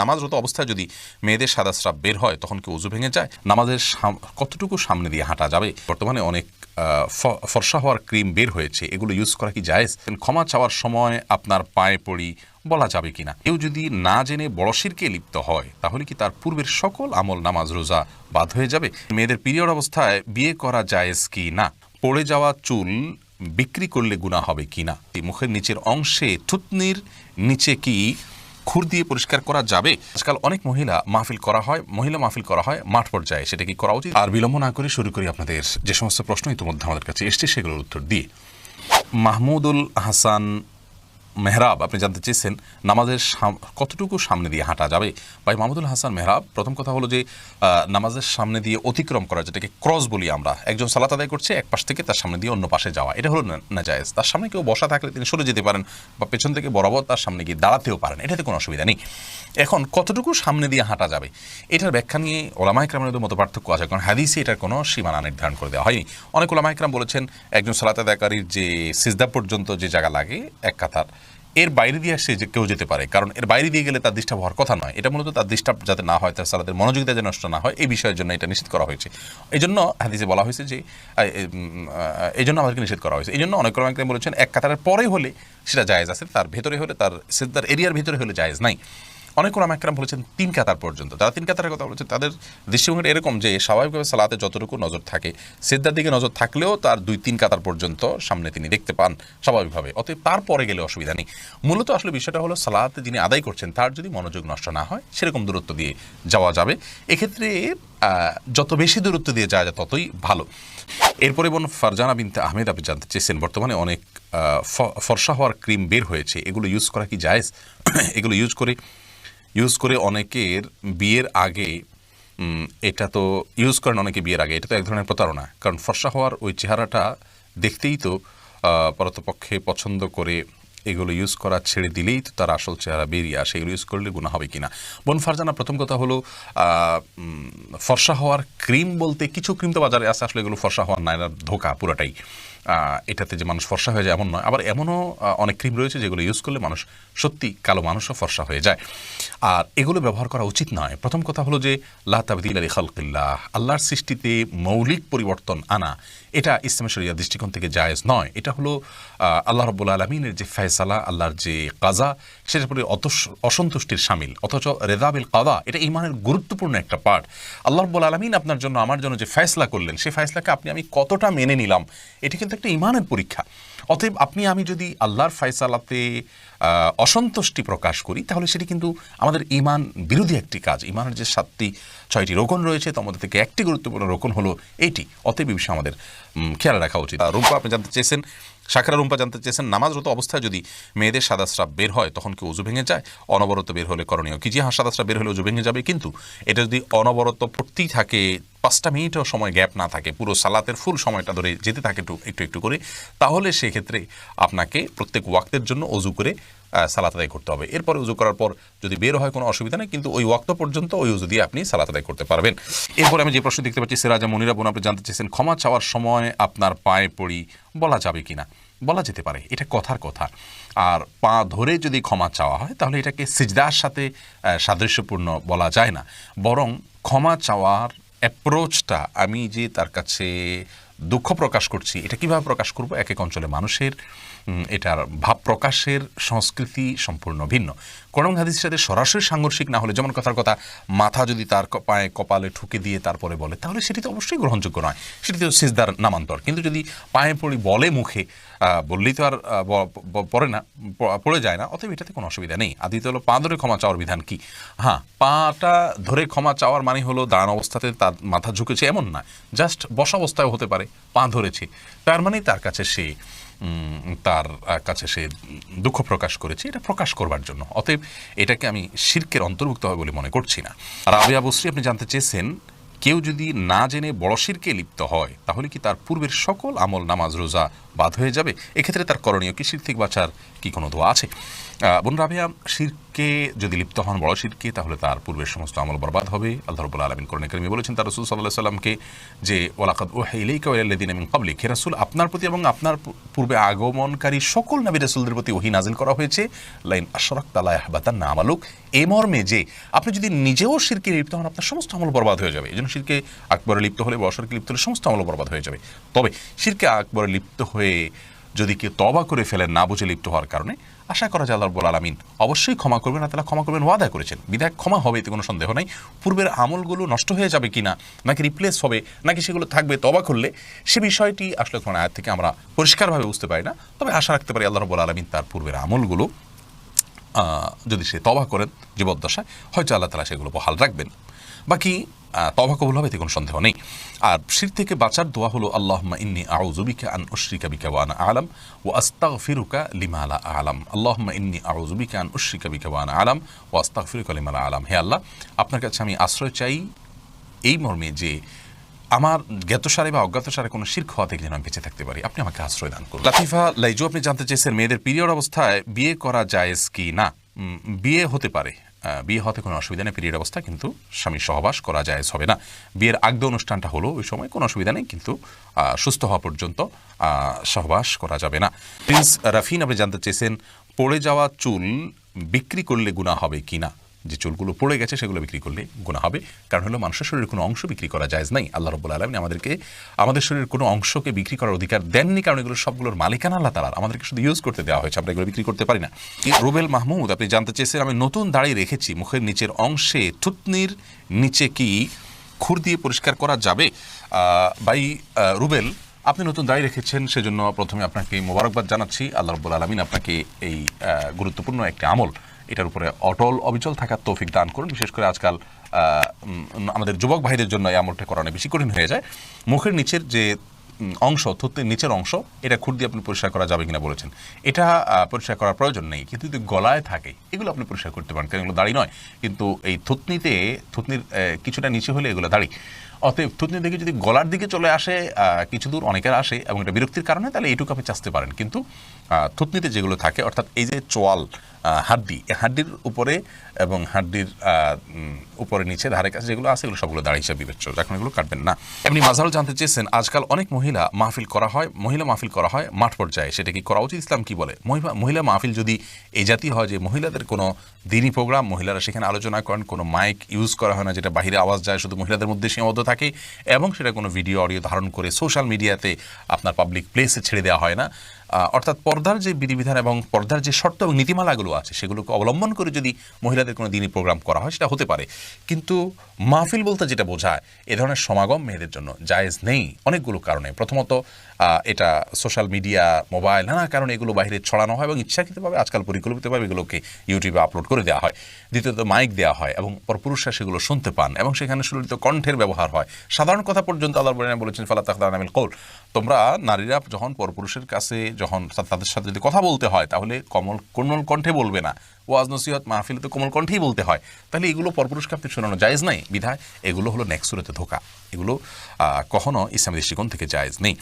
নামাজরত অবস্থায় যদি মেয়েদের সাদা স্রাব বের হয়, তখন কি উজু ভেঙে যায়? নামাজের কতটুকু সামনে দিয়ে হাঁটা যাবে? বর্তমানে অনেক ফর্সা হওয়ার ক্রিম বের হয়েছে। এগুলো ইউজ করা কি জায়েজ? ক্ষমা চাওয়ার সময় আপনার পায়ে পড়ি বলা যাবে কিনা? কেউ যদি না জেনে বড়শিরকে লিপ্ত হয়, তাহলে কি তার পূর্বের সকল আমল নামাজ রোজা বাদ হয়ে যাবে? মেয়েদের পিরিয়ড অবস্থায় বিয়ে করা জায়েজ কি না? পড়ে যাওয়া চুল বিক্রি করলে গুণা হবে কিনা এই মুখের নিচের অংশে থুতনির নিচে কি খুর দিয়ে পরিষ্কার করা যাবে। আজকাল অনেক মহিলা মাহফিল করা হয়, মহিলা মাহফিল করা হয় মাঠ পর্যায়ে। সেটা কি করা উচিত? আর বিলম্ব না করে শুরু করি আপনাদের যে সমস্ত প্রশ্ন ইতিমধ্যে আমাদের কাছে এসছে, সেগুলোর উত্তর দিয়ে। মাহমুদুল হাসান মেহরাব, আপনি জানতে চেয়েছেন নামাজের কতটুকু সামনে দিয়ে হাঁটা যাবে? ভাই মাহমুদুল হাসান মেহরাব, প্রথম কথা হলো যে নামাজের সামনে দিয়ে অতিক্রম করা, যেটাকে ক্রস বলি আমরা। একজন সালাত আদায় করছে, এক পাশ থেকে তার সামনে দিয়ে অন্য পাশে যাওয়া। এটা হলো নাজায়েজ। তার সামনে কেউ বসা থাকলে তিনি সরে যেতে পারেন বা পেছন থেকে বরাবর তার সামনে গিয়ে দাঁড়াতেও পারেন। এটাতে কোনো অসুবিধা নেই। এখন কতটুকু সামনে দিয়ে হাঁটা যাবে? এটার ব্যাখ্যা নিয়ে ওলামাইকরামের মতো পার্থক্য আছে, কারণ হাদিসে এটার কোনো সীমানা নির্ধারণ করে দেওয়া হয়নি। অনেক ওলামাইকরাম বলেছেন, একজন সালাত আদায়কারীর যে সিজদা পর্যন্ত যে জায়গা লাগে, এক কাতার। এর বাইরে দিয়ে সে যে কেউ যেতে পারে, কারণ এর বাইরে দিয়ে গেলে তার ডিস্টার্ব হওয়ার কথা নয়। এটা মূলত তার ডিস্টার্ব যাতে না হয়, তার সালাদের মনোযোগিতা যে নষ্ট না হয়, এই বিষয়ের জন্য এটা নিষেধ করা হয়েছে। এই জন্য হাদিসে বলা হয়েছে যে এই জন্য আমাদেরকে নিষেধ করা হয়েছে। এই জন্য অনেক রকম বলেছেন, এক কাতারের পরে হলে সেটা জায়েজ আছে, তার ভেতরে হলে, তার সিদ্ধার এরিয়ার ভেতরে হলে জায়েজ নাই। অনেক ওলামা একরাম বলেছেন তিন কাতার পর্যন্ত। যারা তিন কাতারের কথা বলেছেন, তাদের দৃষ্টিভঙ্গিটা এরকম যে স্বাভাবিকভাবে সালাতে যতটুকু নজর থাকে, সিদ্ধার দিকে নজর থাকলেও তার দুই তিন কাতার পর্যন্ত সামনে তিনি দেখতে পান স্বাভাবিকভাবে। অতএব তারপরে গেলে অসুবিধা নেই। মূলত আসলে বিষয়টা হলো সালাতে যিনি আদায় করছেন, তার যদি মনোযোগ নষ্ট না হয়, সেরকম দূরত্ব দিয়ে যাওয়া যাবে। এক্ষেত্রে যত বেশি দূরত্ব দিয়ে যাওয়া যায়, ততই ভালো। এরপরে বোন ফারজানা বিনতে আহমেদ, আপনি জানতে চেয়েছেন, বর্তমানে অনেক ফর্সা হওয়ার ক্রিম বের হয়েছে। এগুলো ইউজ করা কি জায়েজ? এগুলো ইউজ করে ইউজ করে অনেকের বিয়ের আগে এটা তো ইউজ করেন অনেকে বিয়ের আগে, এটা তো এক ধরনের প্রতারণা। কারণ ফর্সা হওয়ার ওই চেহারাটা দেখতেই তো পরতপক্ষে পছন্দ করে এগুলো ইউজ করা ছেড়ে দিলেই তো তার আসল চেহারা বেরিয়ে আসে, এগুলো ইউজ করলে গুণা হবে কিনা। বোন ফারজানা, প্রথম কথা হলো ফর্সা হওয়ার ক্রিম বলতে কিছু ক্রিম তো বাজারে আসে আসলে এগুলো ফর্সা হওয়ার নায়নার ধোকা পুরোটাই। এটাতে যে মানুষ ফর্সা হয়ে যায় এমন নয়। আবার এমনও অনেক ক্রিম রয়েছে যেগুলো ইউজ করলে মানুষ সত্যি কালো মানুষও ফর্সা হয়ে যায়। আর এগুলো ব্যবহার করা উচিত নয়। প্রথম কথা হলো যে, লা তাবদিল আলী খালকিল্লাহ, আল্লাহর সৃষ্টিতে মৌলিক পরিবর্তন আনা, এটা ইসলাম শরিয়া দৃষ্টিকোণ থেকে জায়েজ নয়। এটা হলো আল্লাহ রব্বুল আলমিনের যে ফয়সালা, আল্লাহর যে কাজা, সেটার অতস- অসন্তুষ্টির সামিল। অথচ রেদাবিল কাদা, এটা ইমানের গুরুত্বপূর্ণ একটা পার্ট আল্লাহ রব্বুল আলমিন আপনার জন্য, আমার জন্য যে ফয়সলা করলেন সেই ফয়সলাকে আপনি, আমি কতটা মেনে নিলাম, এটি কিন্তু একটা ইমানের পরীক্ষা। অতএব আপনি, আমি যদি আল্লাহর ফয়সালাতে অসন্তুষ্টি প্রকাশ করি, তাহলে সেটি কিন্তু আমাদের ইমান বিরোধী একটি কাজ। ইমানের যে সাতটি, ছয়টি রোকন রয়েছে, তার মধ্যে থেকে একটি গুরুত্বপূর্ণ রোকন হলো এটি। অতএব বিষয়ে আমাদের খেয়াল রাখা উচিত। আর রূপা আপনি জানতে চেয়েছেন শাকরা রুম্পা জানতে চেয়েছেন, নামাজরত অবস্থায় যদি মেয়েদের সাদা স্রাব বের হয়, তখন কি উজু ভেঙে যায়? অনবরত বের হলে করণীয় কি? যে হ্যাঁ সাদা স্রাব বের হলে উজু ভেঙে যাবে, কিন্তু এটা যদি অনবরত পড়তেই থাকে, পাঁচটা মিনিটও সময় গ্যাপ না থাকে, পুরো সালাতের ফুল সময়টা ধরে যেতে থাকে একটু একটু একটু করে, তাহলে সেক্ষেত্রে আপনাকে প্রত্যেক ওয়াক্তের জন্য অজু করে সালাত আদায় করতে হবে। এরপরে উজু করার পর যদি বের হয় কোনো অসুবিধা নেই, কিন্তু ওই ওয়াক্ত পর্যন্ত ওই উজু দিয়ে আপনি সালাত আদায় করতে পারবেন। এরপরে আমি যে প্রশ্ন দেখতে পাচ্ছি, সিরাজা মনিরা বোন, আপনি জানতে চেয়েছেন, ক্ষমা চাওয়ার সময় আপনার পায়ে পড়ি, বলা যাবে কিনা? বলা যেতে পারে, এটা কথার কথা। আর পা ধরে যদি ক্ষমা চাওয়া হয়, তাহলে এটাকে সিজদার সাথে সাদৃশ্যপূর্ণ বলা যায় না। বরং ক্ষমা চাওয়ার অ্যাপ্রোচটা আমি যে তার কাছে দুঃখ প্রকাশ করছি। এটা কীভাবে প্রকাশ করব? এক এক অঞ্চলে মানুষের এটার ভাব প্রকাশের সংস্কৃতি সম্পূর্ণ ভিন্ন। কোরআন হাদিসের সাথে সরাসরি সাংঘর্ষিক না হলে যেমন কথার কথা, মাথা যদি তার পায়ে কপালে ঠুকে দিয়ে তারপরে বলে, তাহলে সেটি তো অবশ্যই গ্রহণযোগ্য নয়। সেটি তো সিজদার নামান্তর। কিন্তু যদি পায়ে পড়ি বলে মুখে বললেই তো আর পড়ে না পড়ে যায় না, অতএব এটাতে কোনো অসুবিধা নেই। আদিত হলো পা ধরে ক্ষমা চাওয়ার বিধান কি? হ্যাঁ পাটা ধরে ক্ষমা চাওয়ার মানে হলো দাঁড়ানো অবস্থাতে তার মাথা ঝুঁকেছে এমন না, জাস্ট বসা অবস্থায় হতে পারে, পা ধরেছে। তার মানে তার কাছে সে তার কাছে সে দুঃখ প্রকাশ করেছে, এটা প্রকাশ করবার জন্য। অতএব এটাকে আমি শির্কের অন্তর্ভুক্ত হবে বলে মনে করছি না। আর আবিয়া বশ্রী আপনি জানতে চেয়েছেন, কেউ যদি না জেনে বড় শিরকে লিপ্ত হয়, তাহলে কি তার পূর্বের সকল আমল, নামাজ, রোজা বাদ হয়ে যাবে? এক্ষেত্রে তার করণীয় কি? শির থেকে বাঁচার কি কোনো দোয়া আছে? বোন বোন রাবিয়া শিরকে যদি লিপ্ত হন বড় শিরকে তাহলে তার পূর্বের সমস্ত আমল বরবাদ হবে। আল্লাহ রবুল্লা আলমিন কোরআন কারিমে বলেছেন, তার রসুল সাল্লাহ সাল্লামকে যে ওলাকাদ ও হেইলেইকা ওয়াল্লাদিন মিন কাবলিক হে রাসুল, আপনার প্রতি এবং আপনার পূর্বে আগমনকারী সকল নবী রাসুলদের প্রতি ওহী নাজিল করা হয়েছে। লাইন আশরাক তালা ইয়াহবাতান না আমালুক। এই মর্মে যে, আপনি যদি নিজেও শিরকে লিপ্ত হন, আপনার সমস্ত আমল বরবাদ হয়ে যাবে। এই জন্য শিরকে আকবরে লিপ্ত হলে, বড় শিরকে লিপ্ত হলে সমস্ত আমল বরবাদ হয়ে যাবে। তবে শিরকে আকবরে লিপ্ত হয়ে যদি কেউ তবা করে ফেলেন, না বুঝে লিপ্ত হওয়ার কারণে, আশা করা যায় আল্লাহ রব্বুল আলমিন অবশ্যই ক্ষমা করবেন না তারা ক্ষমা করবেন, ওয়াদা করেছেন। বিধায় ক্ষমা হবে, এতে কোনো সন্দেহ নাই। পূর্বের আমলগুলো নষ্ট হয়ে যাবে কি না নাকি রিপ্লেস হবে, নাকি সেগুলো থাকবে তবা করলে, সে বিষয়টি আসলে কোন আয়াত থেকে আমরা পরিষ্কারভাবে বুঝতে পারি না। তবে আশা রাখতে পারি আল্লাহ রব্বুল আলমিন তার পূর্বের আমলগুলো যদি সে তবা করেন, জীবদ্দশায়, হয়তো আল্লাহ তালা সেগুলো বহাল রাখবেন। বাকি তবা কবুল হবে, এতে কোনো সন্দেহ নেই। আর শির থেকে বাঁচার দোয়া হলো আল্লাহমা ইন্নি আউজুবিকা আন উশরিকা বিকা ওয়ান আলাম ও আস্তাগ ফিরুকা লিমালা আলাম। আল্লাহমা ইন্নি আউজুবিকা আন উশরিকা বিকা ওয়ান আলাম ও আস্তাগ ফিরুকা লিমালা আলাম। হে আল্লাহ, আপনার কাছে আমি আশ্রয় চাই এই মর্মে যে আমার জ্ঞাতসারে বা অজ্ঞাতসারে কোনো শির্ক হওয়া থেকে যেন আমি বেঁচে থাকতে পারি। আপনি আমাকে আশ্রয় দান করুন। লাতিফা লাইজু, আপনি জানতে চেয়েছেন মেয়েদের পিরিয়ড অবস্থায় বিয়ে করা জায়েজ কি না? বিয়ে হতে পারে। বিয়ে হতে কোনো অসুবিধা নেই পিরিয়ড অবস্থা কিন্তু স্বামীর সহবাস করা যায় হবে না। বিয়ের আগদ অনুষ্ঠানটা হলো, ওই সময় কোনো অসুবিধা নেই, কিন্তু সুস্থ হওয়া পর্যন্ত সহবাস করা যাবে না। প্রিন্স রাফিন, আপনি জানতে চেয়েছেন, পড়ে যাওয়া চুল বিক্রি করলে গুণা হবে কি না যে চুলগুলো পড়ে গেছে সেগুলো বিক্রি করলে গুণা হবে। কারণ হলো মানুষের শরীরের কোনো অংশ বিক্রি করা যায় নাই। আল্লাহ রব্বুল আলমিন আমাদেরকে, আমাদের শরীরের কোনো অংশকে বিক্রি করার অধিকার দেননি কারণ এগুলো সবগুলোর মালিকানা আল্লাহ তালার আমাদেরকে শুধু ইউজ করতে দেওয়া হয়েছে, আমরা এগুলো বিক্রি করতে পারি না। রুবেল মাহমুদ, আপনি জানতে চেয়েছেন, আমি নতুন দাড়ি রেখেছি, মুখের নিচের অংশে থুতনির নিচে কি খুর দিয়ে পরিষ্কার করা যাবে? বাই রুবেল, আপনি নতুন দায়ী রেখেছেন, সেজন্য প্রথমে আপনাকে মোবারকবাদ জানাচ্ছি। আল্লাহ রব্বুল আলমিন আপনাকে এই গুরুত্বপূর্ণ একটি আমল এটার উপরে অটল অবিচল থাকার তৌফিক দান করুন। বিশেষ করে আজকাল আমাদের যুবক ভাইদের জন্য এই আমলটা করানো বেশি কঠিন হয়ে যায়। মুখের নিচের যে অংশ, থুতনির নিচের অংশ, এটা খুর দিয়ে আপনি পরিষ্কার করা যাবে কিনা বলেছেন। এটা পরিষ্কার করার প্রয়োজন নেই। কিন্তু যদি গলায় থাকে, এগুলো আপনি পরিষ্কার করতে পারেন, কারণ এগুলো দাড়ি নয়। কিন্তু এই থুতনিতে, থুতনির কিছুটা নিচে হলে এগুলো দাড়ি। অতএব থুতনি থেকে যদি গলার দিকে চলে আসে কিছু দূর অনেকের আসে এবং এটা বিরক্তির কারণে, তাহলে এইটুকু আপনি চাচতে পারেন। কিন্তু থুতনিতে যেগুলো থাকে, অর্থাৎ এই যে চোয়াল হাড্ডি। হাড্ডির উপরে এবং হাড্ডির উপরে নিচে ধারে কাছে যেগুলো আছে, এগুলো সবগুলো দাঁড়িয়ে হিসাবে বিবেচ্য যখন এগুলো কাটবেন না। এমনি মাজাল জানতে চেয়েছেন, আজকাল অনেক মহিলা মাহফিল করা হয়, মহিলা মাহফিল করা হয় মাঠ পর্যায়ে। সেটা কি করা উচিত? ইসলাম কি বলে? মহিলা মাহফিল যদি এই জাতীয় হয় যে মহিলাদের কোনো দিনই প্রোগ্রাম, মহিলারা সেখানে আলোচনা করেন, কোনো মাইক ইউজ করা হয় না, যেটা বাইরে আওয়াজ যায়, শুধু মহিলাদের মধ্যে সীমাবদ্ধ থাকে, এবং সেটা কোনো ভিডিও, অডিও ধারণ করে সোশ্যাল মিডিয়াতে আপনার পাবলিক প্লেসে ছেড়ে দেওয়া হয় না। অর্থাৎ পর্দার যে বিধিবিধান এবং পর্দার যে শর্ত এবং নীতিমালাগুলো আছে, সেগুলোকে অবলম্বন করে যদি মহিলাদের কোনো দিনই প্রোগ্রাম করা হয়, সেটা হতে পারে। কিন্তু মাহফিল বলতে যেটা বোঝায়, এ ধরনের সমাগম মেয়েদের জন্য জায়েজ নেই অনেকগুলো কারণে। প্রথমত এটা সোশ্যাল মিডিয়া মোবাইল নানা কারণে এগুলো বাইরে ছড়ানো হয় এবং ইচ্ছাকৃতভাবে আজকাল পরিকল্পিতভাবে এগুলোকে ইউটিউবে আপলোড করে দেওয়া হয়। দ্বিতীয়ত মাইক দেওয়া হয় এবং পরপুরুষরা সেগুলো শুনতে পান এবং সেখানে সুলিত কণ্ঠের ব্যবহার হয়। সাধারণ কথা পর্যন্ত আল্লাহ বলেছেন, ফালা তাকদার নামিল কৌল। তোমরা নারীরা যখন পরপুরুষের কাছে যখন তাদের সাথে যদি কথা বলতে হয়, তাহলে কমল কোমল কণ্ঠে বলবে না। ওয়াজ নসিহত মাহফিলে তো কোমল কণ্ঠেই বলতে হয়। তাহলে এগুলো পরপুরুষকে আপনি শোনানো জায়েজ নাই। বিধায় এগুলো হলো নেক্সুরেতে ধোকা। এগুলো কখনো ইসলামী দৃষ্টিকোণ থেকে জায়েজ নেই।